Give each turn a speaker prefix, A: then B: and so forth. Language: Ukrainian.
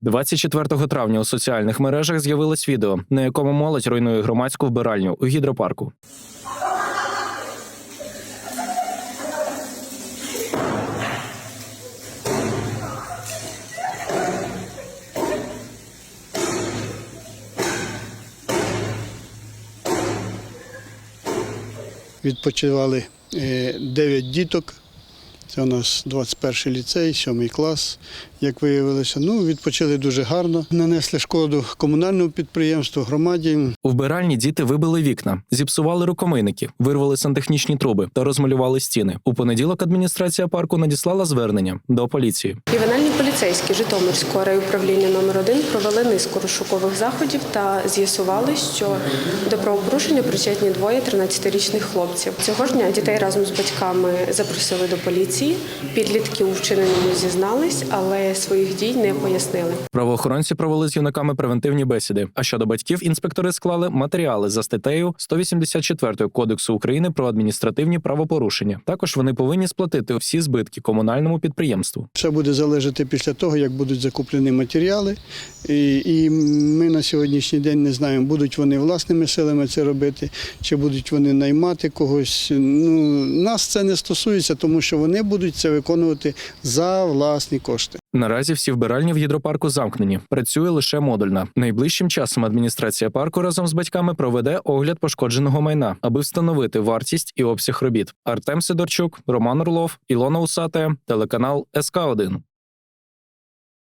A: 24 травня у соціальних мережах з'явилось відео, на якому молодь руйнує громадську вбиральню у гідропарку.
B: Відпочивали 9 діток. Це у нас 21 ліцей, 7 клас, як виявилося. Ну, відпочили дуже гарно. Нанесли шкоду комунальному підприємству, громаді.
A: У вбиральні діти вибили вікна, зіпсували рукомийники, вирвали сантехнічні труби та розмалювали стіни. У понеділок адміністрація парку надіслала звернення до поліції.
C: Ювенальні поліцейські Житомирського райуправління номер 1 провели низку розшукових заходів та з'ясували, що до правопорушення причетні двоє 13-річних хлопців. Цього ж дня дітей разом з батьками запросили до поліції. Підлітки у вчиненому зізнались, але своїх дій не пояснили.
A: Правоохоронці провели з юнаками превентивні бесіди. А щодо батьків, інспектори склали матеріали за статтею 184 Кодексу України про адміністративні правопорушення. Також вони повинні сплатити всі збитки комунальному підприємству.
B: Все буде залежати після того, як будуть закуплені матеріали. І, і ми на сьогоднішній день не знаємо, будуть вони власними силами це робити, чи будуть вони наймати когось. Ну, нас це не стосується, тому що вони будуть це виконувати за власні кошти.
A: Наразі всі вбиральні в гідропарку замкнені. Працює лише модульна. Найближчим часом адміністрація парку разом з батьками проведе огляд пошкодженого майна, аби встановити вартість і обсяг робіт. Артем Сидорчук, Роман Орлов, Ілона Усате, телеканал СК 1